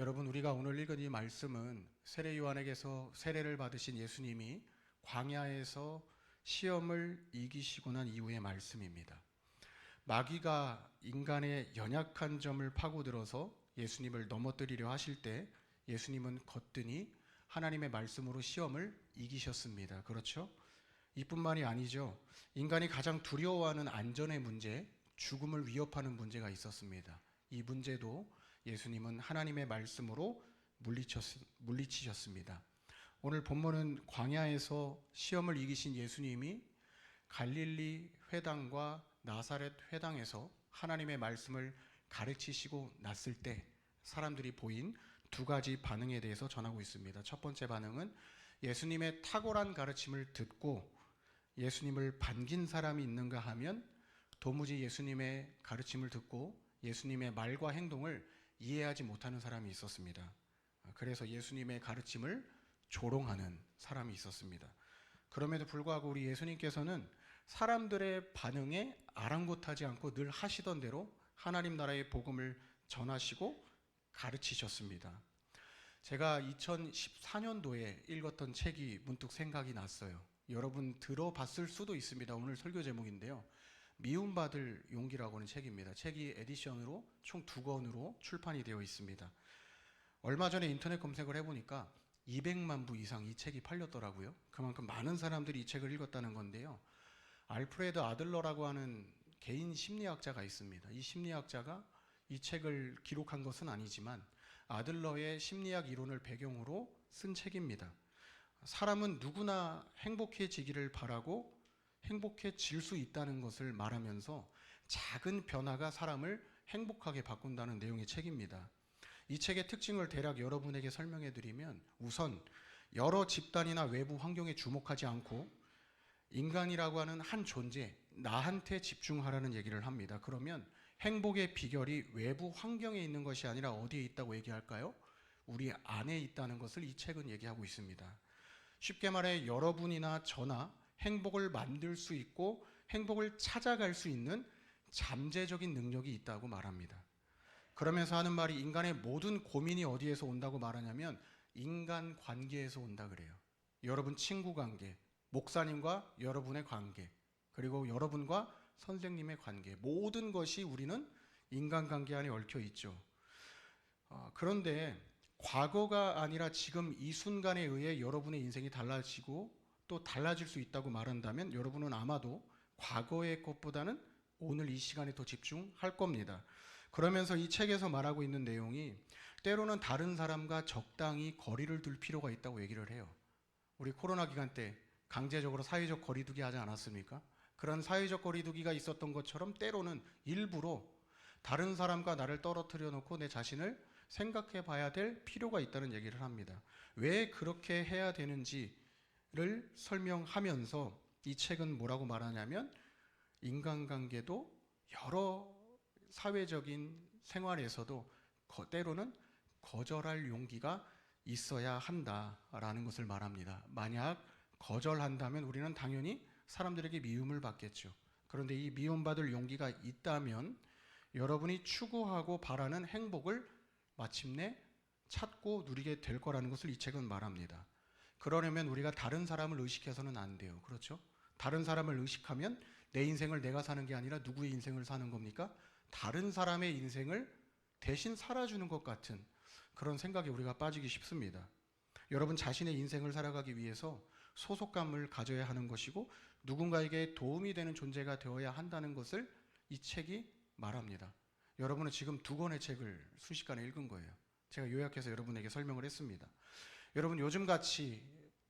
여러분 우리가 오늘 읽은 이 말씀은 세례 요한에게서 세례를 받으신 예수님이 광야에서 시험을 이기시고 난 이후의 말씀입니다. 마귀가 인간의 연약한 점을 파고들어서 예수님을 넘어뜨리려 하실 때 예수님은 거뜬히 하나님의 말씀으로 시험을 이기셨습니다. 그렇죠? 이뿐만이 아니죠. 인간이 가장 두려워하는 안전의 문제, 죽음을 위협하는 문제가 있었습니다. 이 문제도 예수님은 하나님의 말씀으로 물리쳤, 물리치셨 습니다. 오늘 본문은 광야에서 시험을 이기신 예수님이 갈릴리 회당과 나사렛 회당에서 하나님의 말씀을 가르치시고 났을 때 사람들이 보인 두 가지 반응에 대해서 전하고 있습니다. 첫 번째 반응은 예수님의 탁월한 가르침을 듣고 예수님을 반긴 사람이 있는가 하면 도무지 예수님의 가르침을 듣고 예수님의 말과 행동을 이해하지 못하는 사람이 있었습니다. 그래서 예수님의 가르침을 조롱하는 사람이 있었습니다. 그럼에도 불구하고 우리 예수님께서는 사람들의 반응에 아랑곳하지 않고 늘 하시던 대로 하나님 나라의 복음을 전하시고 가르치셨습니다. 제가 2014년도에 읽었던 책이 문득 생각이 났어요. 여러분 들어봤을 수도 있습니다. 오늘 설교 제목인데요. 미움받을 용기라고 하는 책입니다. 책이 에디션으로 총 두 권으로 출판이 되어 있습니다. 얼마 전에 인터넷 검색을 해보니까 200만 부 이상 이 책이 팔렸더라고요. 그만큼 많은 사람들이 이 책을 읽었다는 건데요. 알프레드 아들러라고 하는 개인 심리학자가 있습니다. 이 심리학자가 이 책을 기록한 것은 아니지만 아들러의 심리학 이론을 배경으로 쓴 책입니다. 사람은 누구나 행복해지기를 바라고 행복해질 수 있다는 것을 말하면서 작은 변화가 사람을 행복하게 바꾼다는 내용의 책입니다. 이 책의 특징을 대략 여러분에게 설명해 드리면 우선 여러 집단이나 외부 환경에 주목하지 않고 인간이라고 하는 한 존재, 나한테 집중하라는 얘기를 합니다. 그러면 행복의 비결이 외부 환경에 있는 것이 아니라 어디에 있다고 얘기할까요? 우리 안에 있다는 것을 이 책은 얘기하고 있습니다. 쉽게 말해 여러분이나 저나 행복을 만들 수 있고 행복을 찾아갈 수 있는 잠재적인 능력이 있다고 말합니다. 그러면서 하는 말이 인간의 모든 고민이 어디에서 온다고 말하냐면 인간 관계에서 온다 그래요. 여러분 친구 관계, 목사님과 여러분의 관계, 그리고 여러분과 선생님의 관계, 모든 것이 우리는 인간 관계 안에 얽혀 있죠. 어, 그런데 과거가 아니라 지금 이 순간에 의해 여러분의 인생이 달라지고 또 달라질 수 있다고 말한다면 여러분은 아마도 과거의 것보다는 오늘 이 시간에 더 집중할 겁니다. 그러면서 이 책에서 말하고 있는 내용이 때로는 다른 사람과 적당히 거리를 둘 필요가 있다고 얘기를 해요. 우리 코로나 기간 때 강제적으로 사회적 거리두기 하지 않았습니까? 그런 사회적 거리두기가 있었던 것처럼 때로는 일부러 다른 사람과 나를 떨어뜨려 놓고 내 자신을 생각해 봐야 될 필요가 있다는 얘기를 합니다. 왜 그렇게 해야 되는지 를 설명하면서 이 책은 뭐라고 말하냐면 인간관계도 여러 사회적인 생활에서도 때로는 거절할 용기가 있어야 한다라는 것을 말합니다. 만약 거절한다면 우리는 당연히 사람들에게 미움을 받겠죠. 그런데 이 미움받을 용기가 있다면 여러분이 추구하고 바라는 행복을 마침내 찾고 누리게 될 거라는 것을 이 책은 말합니다. 그러려면 우리가 다른 사람을 의식해서는 안 돼요. 그렇죠? 다른 사람을 의식하면 내 인생을 내가 사는 게 아니라 누구의 인생을 사는 겁니까? 다른 사람의 인생을 대신 살아주는 것 같은 그런 생각에 우리가 빠지기 쉽습니다. 여러분 자신의 인생을 살아가기 위해서 소속감을 가져야 하는 것이고 누군가에게 도움이 되는 존재가 되어야 한다는 것을 이 책이 말합니다. 여러분은 지금 두 권의 책을 순식간에 읽은 거예요. 제가 요약해서 여러분에게 설명을 했습니다. 여러분 요즘 같이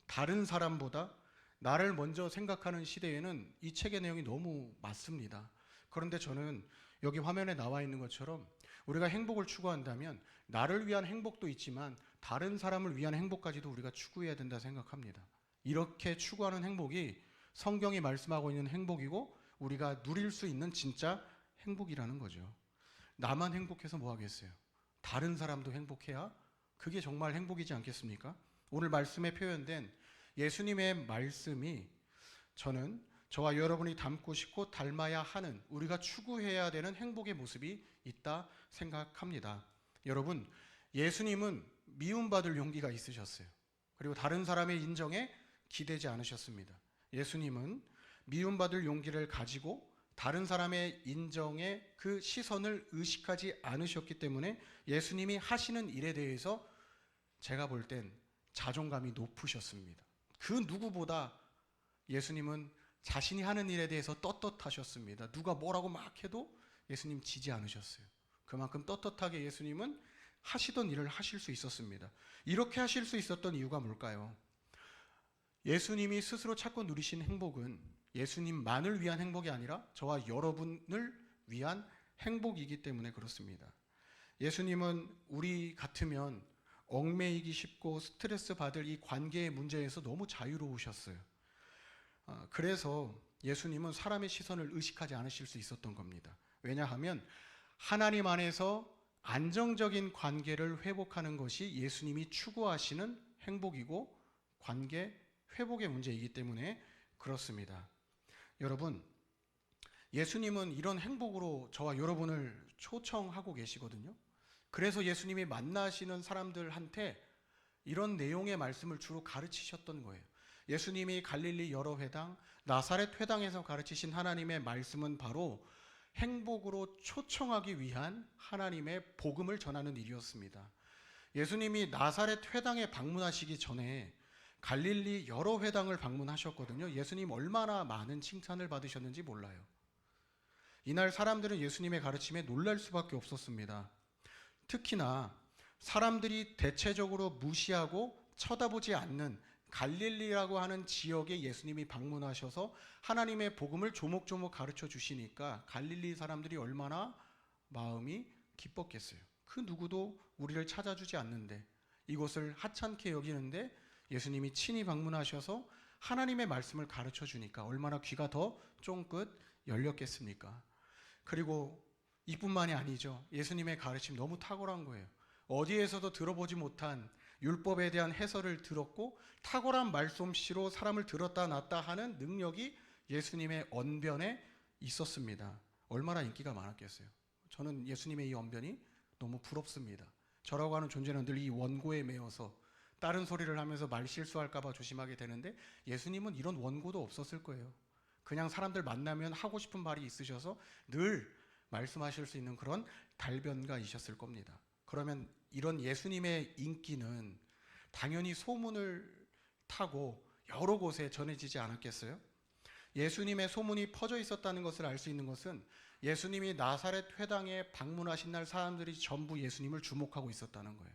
다른 사람보다 나를 먼저 생각하는 시대에는 이 책의 내용이 너무 맞습니다. 그런데 저는 여기 화면에 나와 있는 것처럼 우리가 행복을 추구한다면 나를 위한 행복도 있지만 다른 사람을 위한 행복까지도 우리가 추구해야 된다 생각합니다. 이렇게 추구하는 행복이 성경이 말씀하고 있는 행복이고 우리가 누릴 수 있는 진짜 행복이라는 거죠. 나만 행복해서 뭐 하겠어요? 다른 사람도 행복해야 그게 정말 행복이지 않겠습니까? 오늘 말씀에 표현된 예수님의 말씀이 저는 저와 여러분이 닮고 싶고 닮아야 하는 우리가 추구해야 되는 행복의 모습이 있다 생각합니다. 여러분, 예수님은 미움받을 용기가 있으셨어요. 그리고 다른 사람의 인정에 기대지 않으셨습니다. 예수님은 미움받을 용기를 가지고 다른 사람의 인정에 그 시선을 의식하지 않으셨기 때문에 예수님이 하시는 일에 대해서 제가 볼 땐 자존감이 높으셨습니다. 그 누구보다 예수님은 자신이 하는 일에 대해서 떳떳하셨습니다. 누가 뭐라고 막 해도 예수님 지지 않으셨어요. 그만큼 떳떳하게 예수님은 하시던 일을 하실 수 있었습니다. 이렇게 하실 수 있었던 이유가 뭘까요? 예수님이 스스로 찾고 누리신 행복은 예수님만을 위한 행복이 아니라 저와 여러분을 위한 행복이기 때문에 그렇습니다. 예수님은 우리 같으면 얽매이기 쉽고 스트레스 받을 이 관계의 문제에서 너무 자유로우셨어요. 아, 그래서 예수님은 사람의 시선을 의식하지 않으실 수 있었던 겁니다. 왜냐하면 하나님 안에서 안정적인 관계를 회복하는 것이 예수님이 추구하시는 행복이고 관계 회복의 문제이기 때문에 그렇습니다. 여러분, 예수님은 이런 행복으로 저와 여러분을 초청하고 계시거든요. 그래서 예수님이 만나시는 사람들한테 이런 내용의 말씀을 주로 가르치셨던 거예요. 예수님이 갈릴리 여러 회당, 나사렛 회당에서 가르치신 하나님의 말씀은 바로 행복으로 초청하기 위한 하나님의 복음을 전하는 일이었습니다. 예수님이 나사렛 회당에 방문하시기 전에 갈릴리 여러 회당을 방문하셨거든요. 예수님 얼마나 많은 칭찬을 받으셨는지 몰라요. 이날 사람들은 예수님의 가르침에 놀랄 수밖에 없었습니다. 특히나 사람들이 대체적으로 무시하고 쳐다보지 않는 갈릴리라고 하는 지역에 예수님이 방문하셔서 하나님의 복음을 조목조목 가르쳐 주시니까 갈릴리 사람들이 얼마나 마음이 기뻤겠어요. 그 누구도 우리를 찾아주지 않는데 이곳을 하찮게 여기는데 예수님이 친히 방문하셔서 하나님의 말씀을 가르쳐 주니까 얼마나 귀가 더 쫑긋 열렸겠습니까? 그리고 이뿐만이 아니죠. 예수님의 가르침 너무 탁월한 거예요. 어디에서도 들어보지 못한 율법에 대한 해설을 들었고 탁월한 말솜씨로 사람을 들었다 놨다 하는 능력이 예수님의 언변에 있었습니다. 얼마나 인기가 많았겠어요. 저는 예수님의 이 언변이 너무 부럽습니다. 저라고 하는 존재는 늘 이 원고에 매여서 다른 소리를 하면서 말 실수할까봐 조심하게 되는데 예수님은 이런 원고도 없었을 거예요. 그냥 사람들 만나면 하고 싶은 말이 있으셔서 늘 말씀하실 수 있는 그런 달변가이셨을 겁니다. 그러면 이런 예수님의 인기는 당연히 소문을 타고 여러 곳에 전해지지 않았겠어요? 예수님의 소문이 퍼져 있었다는 것을 알 수 있는 것은 예수님이 나사렛 회당에 방문하신 날 사람들이 전부 예수님을 주목하고 있었다는 거예요.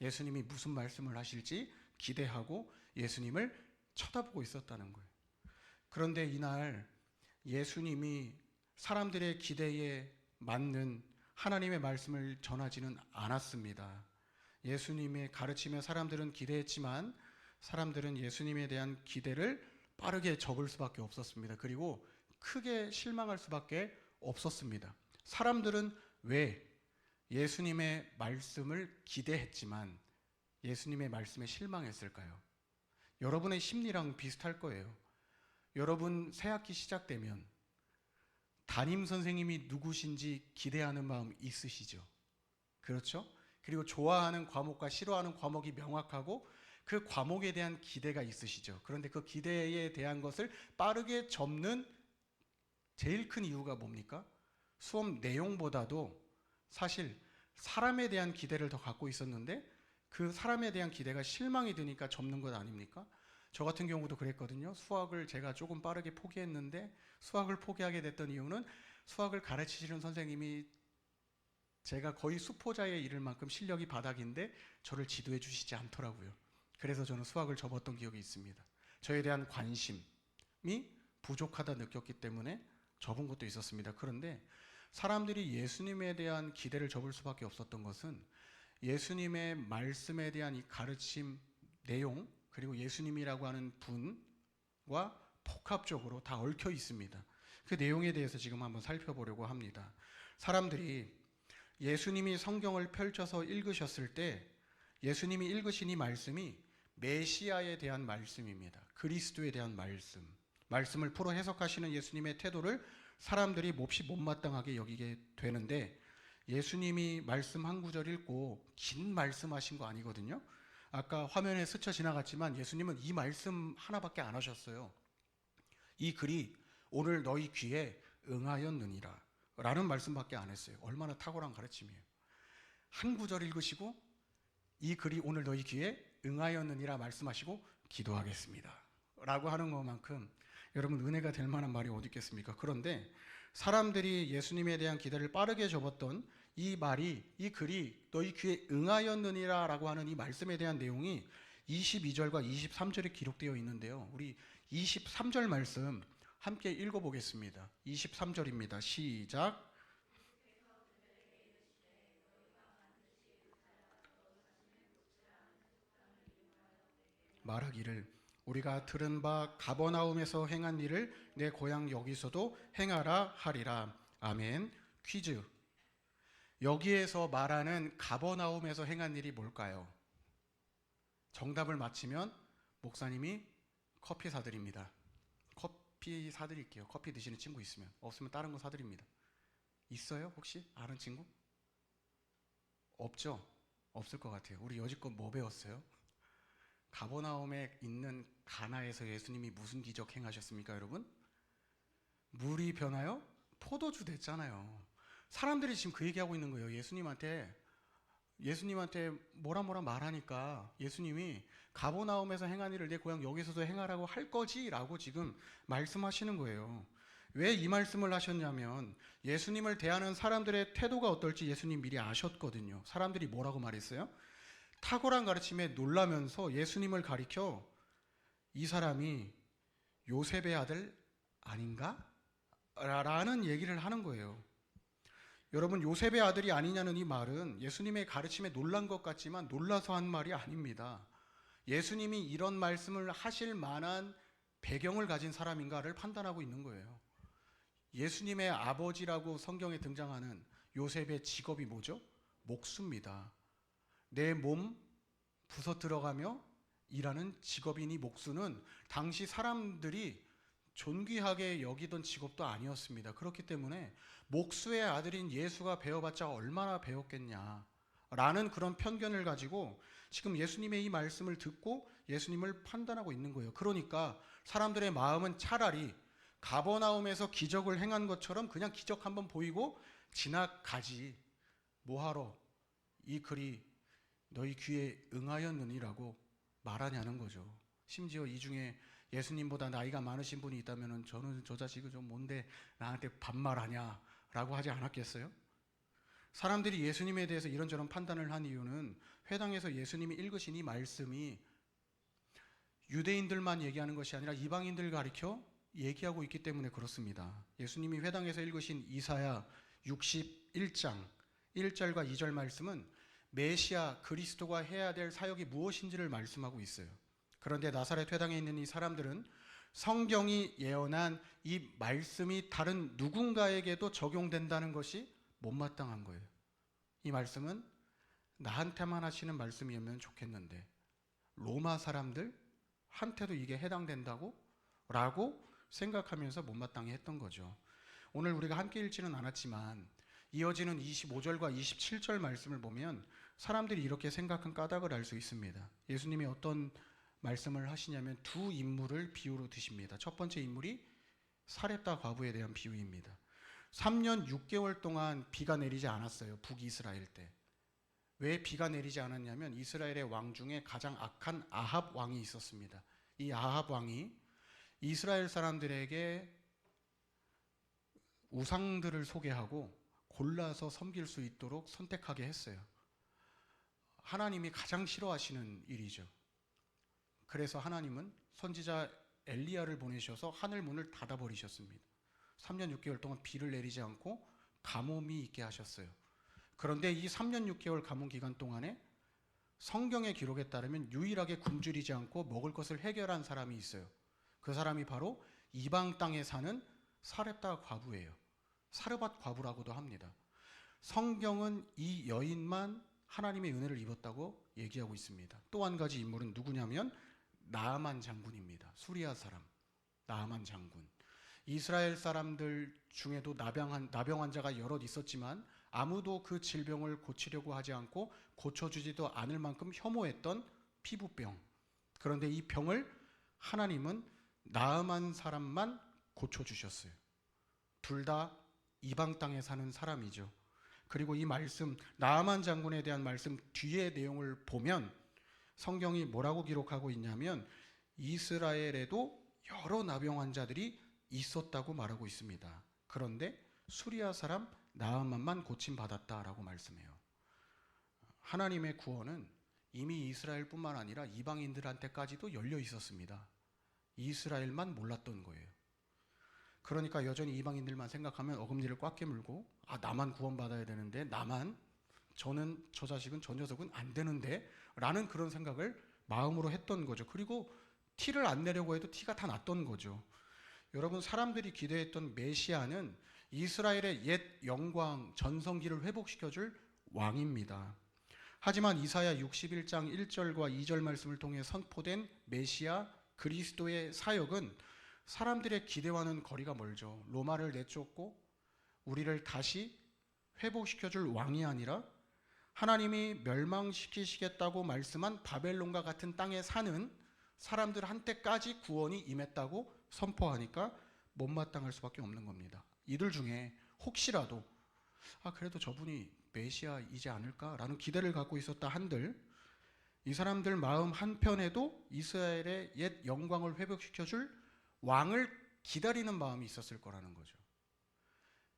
예수님이 무슨 말씀을 하실지 기대하고 예수님을 쳐다보고 있었다는 거예요. 그런데 이날 예수님이 사람들의 기대에 맞는 하나님의 말씀을 전하지는 않았습니다. 예수님의 가르치며 사람들은 기대했지만 사람들은 예수님에 대한 기대를 빠르게 접을 수밖에 없었습니다. 그리고 크게 실망할 수밖에 없었습니다. 사람들은 왜 예수님의 말씀을 기대했지만 예수님의 말씀에 실망했을까요? 여러분의 심리랑 비슷할 거예요. 여러분 새학기 시작되면 담임 선생님이 누구신지 기대하는 마음 있으시죠? 그렇죠? 그리고 좋아하는 과목과 싫어하는 과목이 명확하고 그 과목에 대한 기대가 있으시죠. 그런데 그 기대에 대한 것을 빠르게 접는 제일 큰 이유가 뭡니까? 수업 내용보다도 사실 사람에 대한 기대를 더 갖고 있었는데 그 사람에 대한 기대가 실망이 드니까 접는 것 아닙니까? 저 같은 경우도 그랬거든요. 수학을 제가 조금 빠르게 포기했는데 수학을 포기하게 됐던 이유는 수학을 가르치시는 선생님이 제가 거의 수포자에 이를 만큼 실력이 바닥인데 저를 지도해 주시지 않더라고요. 그래서 저는 수학을 접었던 기억이 있습니다. 저에 대한 관심이 부족하다 느꼈기 때문에 접은 것도 있었습니다. 그런데 사람들이 예수님에 대한 기대를 접을 수밖에 없었던 것은 예수님의 말씀에 대한 이 가르침 내용 그리고 예수님이라고 하는 분과 복합적으로 다 얽혀 있습니다. 그 내용에 대해서 지금 한번 살펴보려고 합니다. 사람들이 예수님이 성경을 펼쳐서 읽으셨을 때 예수님이 읽으신 이 말씀이 메시아에 대한 말씀입니다. 그리스도에 대한 말씀. 말씀을 풀어 해석하시는 예수님의 태도를 사람들이 몹시 못마땅하게 여기게 되는데 예수님이 말씀 한 구절 읽고 긴 말씀하신 거 아니거든요. 아까 화면에 스쳐 지나갔지만 예수님은 이 말씀 하나밖에 안 하셨어요. 이 글이 오늘 너희 귀에 응하였느니라 라는 말씀밖에 안 했어요. 얼마나 탁월한 가르침이에요. 한 구절 읽으시고 이 글이 오늘 너희 귀에 응하였느니라 말씀하시고 기도하겠습니다. 라고 하는 것만큼 여러분 은혜가 될 만한 말이 어디 있겠습니까? 그런데 사람들이 예수님에 대한 기대를 빠르게 접었던 이 말이 이 글이 너희 귀에 응하였느니라라고 하는 이 말씀에 대한 내용이 22절과 23절에 기록되어 있는데요. 우리 23절 말씀 함께 읽어 보겠습니다. 23절입니다. 시작. 말하기를 우리가 들은 바 가버나움에서 행한 일을 내 고향 여기서도 행하라 하리라. 아멘. 퀴즈. 여기에서 말하는 가버나움에서 행한 일이 뭘까요? 정답을 맞히면 목사님이 커피 사드립니다. 커피 사드릴게요. 커피 드시는 친구 있으면 없으면 다른 거 사드립니다. 있어요? 혹시 아는 친구? 없죠? 없을 것 같아요. 우리 여지껏 뭐 배웠어요? 가버나움에 있는 가나에서 예수님이 무슨 기적 행하셨습니까, 여러분? 물이 변하여 포도주 됐잖아요. 사람들이 지금 그 얘기하고 있는 거예요. 예수님한테 예수님한테 뭐라 뭐라 말하니까 예수님이 가버나움에서 행한 일을 내 고향 여기서도 행하라고 할 거지라고 지금 말씀하시는 거예요. 왜 이 말씀을 하셨냐면 예수님을 대하는 사람들의 태도가 어떨지 예수님 미리 아셨거든요. 사람들이 뭐라고 말했어요? 탁월한 가르침에 놀라면서 예수님을 가리켜 이 사람이 요셉의 아들 아닌가? 라는 얘기를 하는 거예요. 여러분 요셉의 아들이 아니냐는 이 말은 예수님의 가르침에 놀란 것 같지만 놀라서 한 말이 아닙니다. 예수님이 이런 말씀을 하실 만한 배경을 가진 사람인가를 판단하고 있는 거예요. 예수님의 아버지라고 성경에 등장하는 요셉의 직업이 뭐죠? 목수입니다. 내 몸 부서 들어가며 일하는 직업이니 목수는 당시 사람들이 존귀하게 여기던 직업도 아니었습니다. 그렇기 때문에 목수의 아들인 예수가 배워봤자 얼마나 배웠겠냐. 라는 그런 편견을 가지고 지금 예수님의 이 말씀을 듣고 예수님을 판단하고 있는 거예요. 그러니까 사람들의 마음은 차라리 가버나움에서 기적을 행한 것처럼 그냥 기적 한번 보이고 지나가지. 뭐하러 이 글이 너희 귀에 응하였느니라고 말하냐는 거죠. 심지어 이 중에 예수님보다 나이가 많으신 분이 있다면 저는 저 자식은 좀 뭔데 나한테 반말하냐 라고 하지 않았겠어요? 사람들이 예수님에 대해서 이런저런 판단을 한 이유는 회당에서 예수님이 읽으신 이 말씀이 유대인들만 얘기하는 것이 아니라 이방인들 가리켜 얘기하고 있기 때문에 그렇습니다. 예수님이 회당에서 읽으신 이사야 61장 1절과 2절 말씀은 메시아 그리스도가 해야 될 사역이 무엇인지를 말씀하고 있어요. 그런데 나사렛 회당에 있는 이 사람들은 성경이 예언한 이 말씀이 다른 누군가에게도 적용된다는 것이 못마땅한 거예요. 이 말씀은 나한테만 하시는 말씀이면 좋겠는데 로마 사람들 한테도 이게 해당된다고? 라고 생각하면서 못마땅해 했던 거죠. 오늘 우리가 함께 읽지는 않았지만 이어지는 25절과 27절 말씀을 보면 사람들이 이렇게 생각한 까닭을 알 수 있습니다. 예수님이 어떤 말씀을 하시냐면 두 인물을 비유로 드십니다. 첫 번째 인물이 사렙다 과부에 대한 비유입니다. 3년 6개월 동안 비가 내리지 않았어요. 북이스라엘 때. 왜 비가 내리지 않았냐면 이스라엘의 왕 중에 가장 악한 아합 왕이 있었습니다. 이 아합 왕이 이스라엘 사람들에게 우상들을 소개하고 골라서 섬길 수 있도록 선택하게 했어요. 하나님이 가장 싫어하시는 일이죠. 그래서 하나님은 선지자 엘리야를 보내셔서 하늘 문을 닫아 버리셨습니다. 3년 6개월 동안 비를 내리지 않고 가뭄이 있게 하셨어요. 그런데 이 3년 6개월 가뭄 기간 동안에 성경의 기록에 따르면 유일하게 굶주리지 않고 먹을 것을 해결한 사람이 있어요. 그 사람이 바로 이방 땅에 사는 사렙다 과부예요. 사르밧 과부라고도 합니다. 성경은 이 여인만 하나님의 은혜를 입었다고 얘기하고 있습니다. 또 한 가지 인물은 누구냐면 나아만 장군입니다. 수리아 사람 나아만 장군. 이스라엘 사람들 중에도 나병, 한, 나병 환자가 여럿 있었지만 아무도 그 질병을 고치려고 하지 않고 고쳐주지도 않을 만큼 혐오했던 피부병. 그런데 이 병을 하나님은 나음한 사람만 고쳐주셨어요. 둘 다 이방 땅에 사는 사람이죠. 그리고 이 말씀 나아만 장군에 대한 말씀 뒤의 내용을 보면 성경이 뭐라고 기록하고 있냐면 이스라엘에도 여러 나병 환자들이 있었다고 말하고 있습니다. 그런데 수리아 사람 나아만만 고침 받았다라고 말씀해요. 하나님의 구원은 이미 이스라엘뿐만 아니라 이방인들한테까지도 열려 있었습니다. 이스라엘만 몰랐던 거예요. 그러니까 여전히 이방인들만 생각하면 어금니를 꽉 깨물고 아 나만 구원받아야 되는데 나만 저는 저 자식은 저 녀석은 안 되는데 라는 그런 생각을 마음으로 했던 거죠. 그리고 티를 안 내려고 해도 티가 다 났던 거죠. 여러분 사람들이 기대했던 메시아는 이스라엘의 옛 영광 전성기를 회복시켜 줄 왕입니다. 하지만 이사야 61장 1절과 2절 말씀을 통해 선포된 메시아 그리스도의 사역은 사람들의 기대와는 거리가 멀죠. 로마를 내쫓고 우리를 다시 회복시켜 줄 왕이 아니라 하나님이 멸망시키시겠다고 말씀한 바벨론과 같은 땅에 사는 사람들한테까지 구원이 임했다고 선포하니까 못마땅할 수밖에 없는 겁니다. 이들 중에 혹시라도 아 그래도 저분이 메시아이지 않을까라는 기대를 갖고 있었다 한들 이 사람들 마음 한편에도 이스라엘의 옛 영광을 회복시켜 줄 왕을 기다리는 마음이 있었을 거라는 거죠.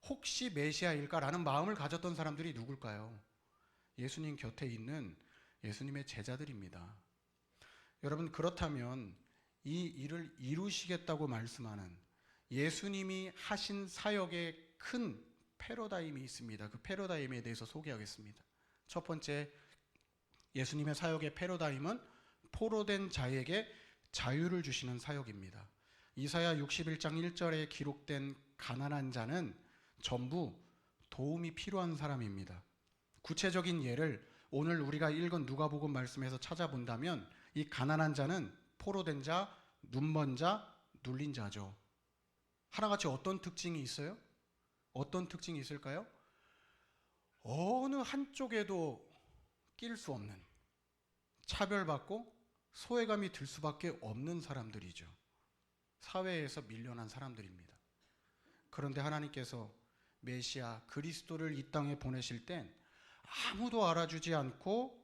혹시 메시아일까라는 마음을 가졌던 사람들이 누굴까요? 예수님 곁에 있는 예수님의 제자들입니다. 여러분 그렇다면 이 일을 이루시겠다고 말씀하는 예수님이 하신 사역의 큰 패러다임이 있습니다. 그 패러다임에 대해서 소개하겠습니다. 첫 번째 예수님의 사역의 패러다임은 포로된 자에게 자유를 주시는 사역입니다. 이사야 61장 1절에 기록된 가난한 자는 전부 도움이 필요한 사람입니다. 구체적인 예를 오늘 우리가 읽은 누가복음 말씀에서 찾아본다면 이 가난한 자는 포로된 자, 눈먼 자, 눌린 자죠. 하나같이 어떤 특징이 있어요? 어떤 특징이 있을까요? 어느 한쪽에도 낄 수 없는 차별받고 소외감이 들 수밖에 없는 사람들이죠. 사회에서 밀려난 사람들입니다. 그런데 하나님께서 메시아 그리스도를 이 땅에 보내실 땐 아무도 알아주지 않고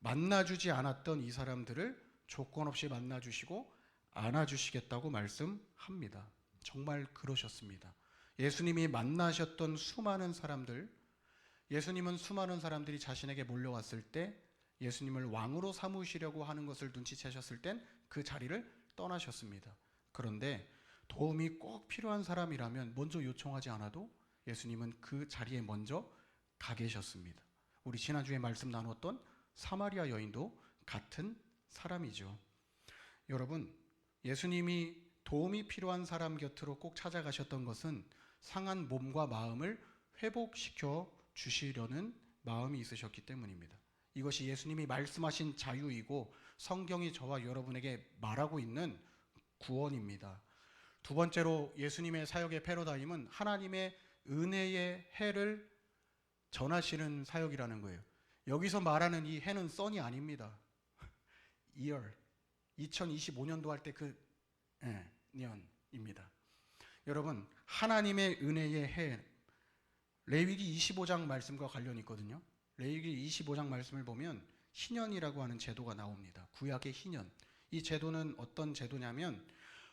만나주지 않았던 이 사람들을 조건 없이 만나주시고 안아주시겠다고 말씀합니다. 정말 그러셨습니다. 예수님이 만나셨던 수많은 사람들, 예수님은 수많은 사람들이 자신에게 몰려왔을 때 예수님을 왕으로 삼으시려고 하는 것을 눈치채셨을 땐 그 자리를 떠나셨습니다. 그런데 도움이 꼭 필요한 사람이라면 먼저 요청하지 않아도 예수님은 그 자리에 먼저 가 계셨습니다. 우리 지난주에 말씀 나눴던 사마리아 여인도 같은 사람이죠. 여러분, 예수님이 도움이 필요한 사람 곁으로 꼭 찾아가셨던 것은 상한 몸과 마음을 회복시켜 주시려는 마음이 있으셨기 때문입니다. 이것이 예수님이 말씀하신 자유이고 성경이 저와 여러분에게 말하고 있는 구원입니다. 두 번째로 예수님의 사역의 패러다임은 하나님의 은혜의 해를 전하시는 사역이라는 거예요. 여기서 말하는 이 해는 썬이 아닙니다. 2월 2025년도 할 때그 년입니다. 여러분 하나님의 은혜의 해 레위기 25장 말씀과 관련이 있거든요. 레위기 25장 말씀을 보면 희년이라고 하는 제도가 나옵니다. 구약의 희년. 이 제도는 어떤 제도냐면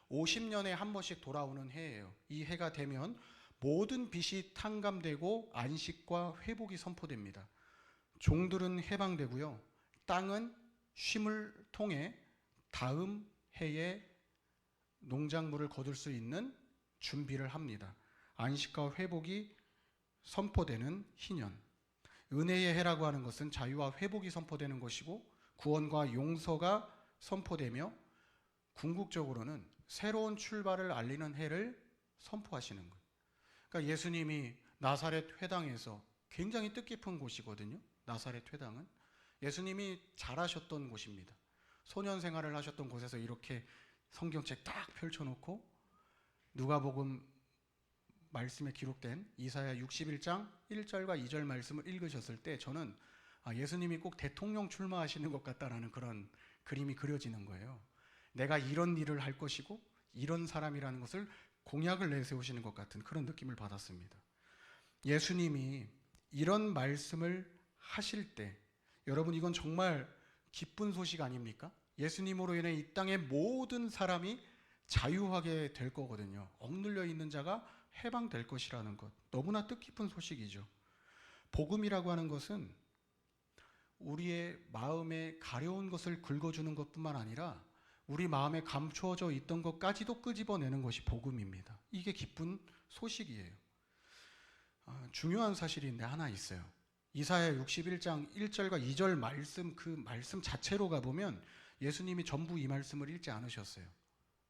50년에 한 번씩 돌아오는 해예요. 이 해가 되면 모든 빚이 탕감되고 안식과 회복이 선포됩니다. 종들은 해방되고요. 땅은 쉼을 통해 다음 해에 농작물을 거둘 수 있는 준비를 합니다. 안식과 회복이 선포되는 희년. 은혜의 해라고 하는 것은 자유와 회복이 선포되는 것이고 구원과 용서가 선포되며 궁극적으로는 새로운 출발을 알리는 해를 선포하시는 거예요. 그러니까 예수님이 나사렛 회당에서 굉장히 뜻깊은 곳이거든요. 나사렛 회당은 예수님이 잘하셨던 곳입니다. 소년 생활을 하셨던 곳에서 이렇게 성경책 딱 펼쳐놓고 누가복음을 말씀에 기록된 이사야 61장 1절과 2절 말씀을 읽으셨을 때 저는 아, 예수님이 꼭 대통령 출마하시는 것 같다라는 그런 그림이 그려지는 거예요. 내가 이런 일을 할 것이고 이런 사람이라는 것을 공약을 내세우시는 것 같은 그런 느낌을 받았습니다. 예수님이 이런 말씀을 하실 때 여러분 이건 정말 기쁜 소식 아닙니까? 예수님으로 인해 이 땅의 모든 사람이 자유하게 될 거거든요. 억눌려 있는 자가 해방될 것이라는 것. 너무나 뜻깊은 소식이죠. 복음이라고 하는 것은 우리의 마음에 가려운 것을 긁어주는 것뿐만 아니라 우리 마음에 감추어져 있던 것까지도 끄집어내는 것이 복음입니다. 이게 기쁜 소식이에요. 아, 중요한 사실인데 하나 있어요. 이사야 61장 1절과 2절 말씀 그 말씀 자체로 가보면 예수님이 전부 이 말씀을 읽지 않으셨어요.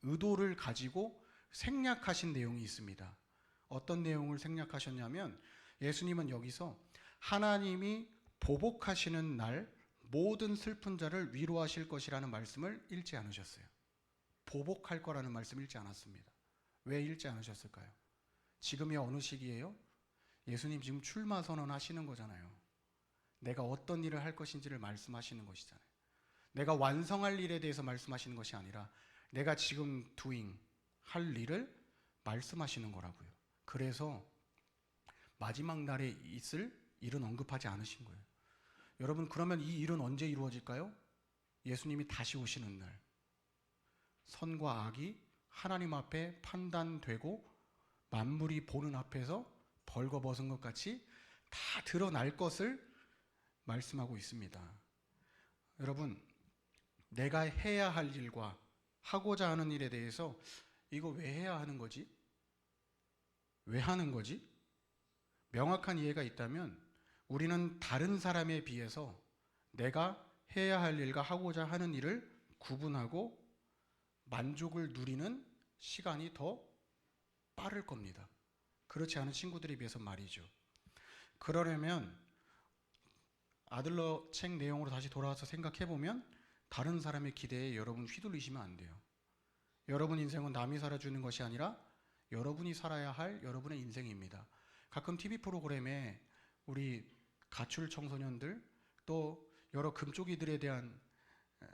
의도를 가지고 생략하신 내용이 있습니다. 어떤 내용을 생략하셨냐면 예수님은 여기서 하나님이 보복하시는 날 모든 슬픈 자를 위로하실 것이라는 말씀을 읽지 않으셨어요. 보복할 거라는 말씀 읽지 않았습니다. 왜 읽지 않으셨을까요? 지금이 어느 시기예요? 예수님 지금 출마 선언하시는 거잖아요. 내가 어떤 일을 할 것인지를 말씀하시는 것이잖아요. 내가 완성할 일에 대해서 말씀하시는 것이 아니라 내가 지금 doing 할 일을 말씀하시는 거라고요. 그래서 마지막 날에 있을 일은 언급하지 않으신 거예요. 여러분 그러면 이 일은 언제 이루어질까요? 예수님이 다시 오시는 날. 선과 악이 하나님 앞에 판단되고 만물이 보는 앞에서 벌거벗은 것 같이 다 드러날 것을 말씀하고 있습니다. 여러분, 내가 해야 할 일과 하고자 하는 일에 대해서 이거 왜 해야 하는 거지? 왜 하는 거지? 명확한 이해가 있다면 우리는 다른 사람에 비해서 내가 해야 할 일과 하고자 하는 일을 구분하고 만족을 누리는 시간이 더 빠를 겁니다. 그렇지 않은 친구들에 비해서 말이죠. 그러려면 아들러 책 내용으로 다시 돌아와서 생각해 보면 다른 사람의 기대에 여러분 휘둘리시면 안 돼요. 여러분 인생은 남이 살아주는 것이 아니라 여러분이 살아야 할 여러분의 인생입니다. 가끔 TV 프로그램에 우리 가출 청소년들 또 여러 금쪽이들에 대한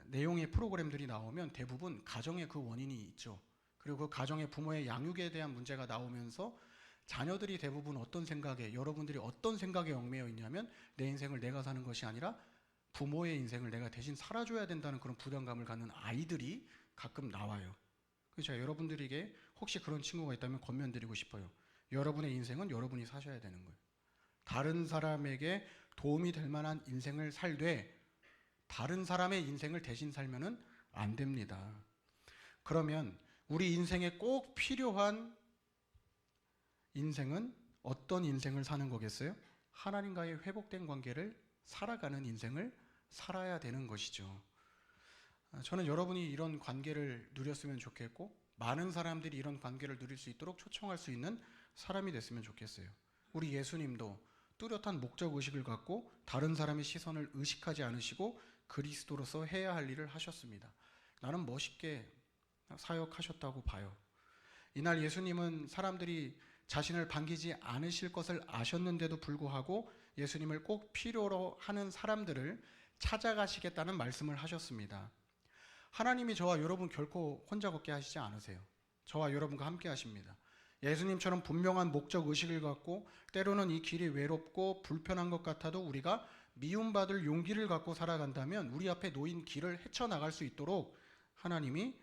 내용의 프로그램들이 나오면 대부분 가정의 그 원인이 있죠. 그리고 그 가정의 부모의 양육에 대한 문제가 나오면서 자녀들이 대부분 어떤 생각에 여러분들이 어떤 생각에 얽매여 있냐면 내 인생을 내가 사는 것이 아니라 부모의 인생을 내가 대신 살아줘야 된다는 그런 부담감을 갖는 아이들이 가끔 나와요. 그래서 여러분들에게 혹시 그런 친구가 있다면 권면드리고 싶어요. 여러분의 인생은 여러분이 사셔야 되는 거예요. 다른 사람에게 도움이 될 만한 인생을 살되 다른 사람의 인생을 대신 살면은 안 됩니다. 그러면 우리 인생에 꼭 필요한 인생은 어떤 인생을 사는 거겠어요? 하나님과의 회복된 관계를 살아가는 인생을 살아야 되는 것이죠. 아, 저는 여러분이 이런 관계를 누렸으면 좋겠고 많은 사람들이 이런 관계를 누릴 수 있도록 초청할 수 있는 사람이 됐으면 좋겠어요. 우리 예수님도 뚜렷한 목적 의식을 갖고 다른 사람의 시선을 의식하지 않으시고 그리스도로서 해야 할 일을 하셨습니다. 나는 멋있게 사역하셨다고 봐요. 이날 예수님은 사람들이 자신을 반기지 않으실 것을 아셨는데도 불구하고 예수님을 꼭 필요로 하는 사람들을 찾아가시겠다는 말씀을 하셨습니다. 하나님이 저와 여러분 결코 혼자 걷게 하시지 않으세요. 저와 여러분과 함께 하십니다. 예수님처럼 분명한 목적 의식을 갖고 때로는 이 길이 외롭고 불편한 것 같아도 우리가 미움받을 용기를 갖고 살아간다면 우리 앞에 놓인 길을 헤쳐나갈 수 있도록 하나님이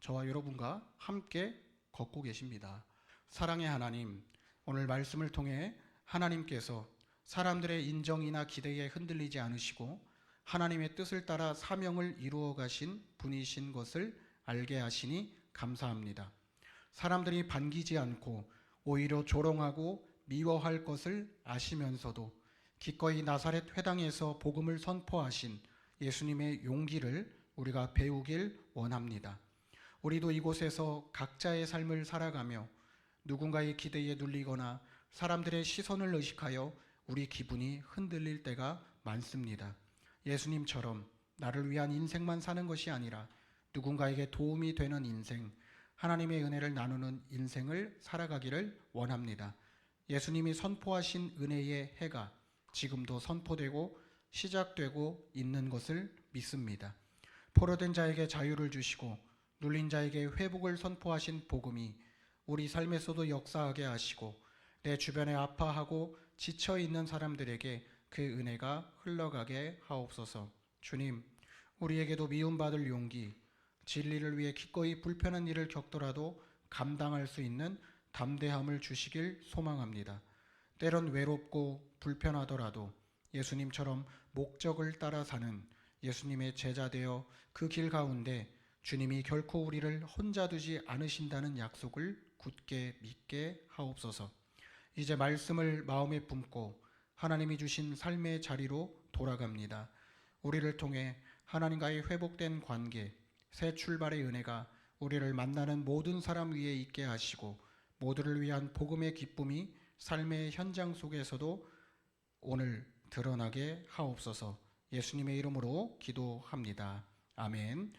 저와 여러분과 함께 걷고 계십니다. 사랑의 하나님, 오늘 말씀을 통해 하나님께서 사람들의 인정이나 기대에 흔들리지 않으시고 하나님의 뜻을 따라 사명을 이루어 가신 분이신 것을 알게 하시니 감사합니다. 사람들이 반기지 않고 오히려 조롱하고 미워할 것을 아시면서도 기꺼이 나사렛 회당에서 복음을 선포하신 예수님의 용기를 우리가 배우길 원합니다. 우리도 이곳에서 각자의 삶을 살아가며 누군가의 기대에 눌리거나 사람들의 시선을 의식하여 우리 기분이 흔들릴 때가 많습니다. 예수님처럼 나를 위한 인생만 사는 것이 아니라 누군가에게 도움이 되는 인생, 하나님의 은혜를 나누는 인생을 살아가기를 원합니다. 예수님이 선포하신 은혜의 해가 지금도 선포되고 시작되고 있는 것을 믿습니다. 포로된 자에게 자유를 주시고 눌린 자에게 회복을 선포하신 복음이 우리 삶에서도 역사하게 하시고 내 주변에 아파하고 지쳐 있는 사람들에게 그 은혜가 흘러가게 하옵소서. 주님, 우리에게도 미움받을 용기, 진리를 위해 기꺼이 불편한 일을 겪더라도 감당할 수 있는 담대함을 주시길 소망합니다. 때론 외롭고 불편하더라도 예수님처럼 목적을 따라 사는 예수님의 제자 되어 그 길 가운데 주님이 결코 우리를 혼자 두지 않으신다는 약속을 굳게 믿게 하옵소서. 이제 말씀을 마음에 품고 하나님이 주신 삶의 자리로 돌아갑니다. 우리를 통해 하나님과의 회복된 관계, 새 출발의 은혜가 우리를 만나는 모든 사람 위에 있게 하시고 모두를 위한 복음의 기쁨이 삶의 현장 속에서도 오늘 드러나게 하옵소서. 예수님의 이름으로 기도합니다. 아멘.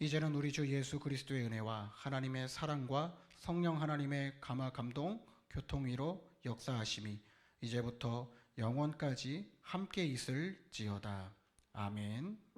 이제는 우리 주 예수 그리스도의 은혜와 하나님의 사랑과 성령 하나님의 감화 감동 교통 위로 역사하심이 이제부터 영원까지 함께 있을지어다. 아멘.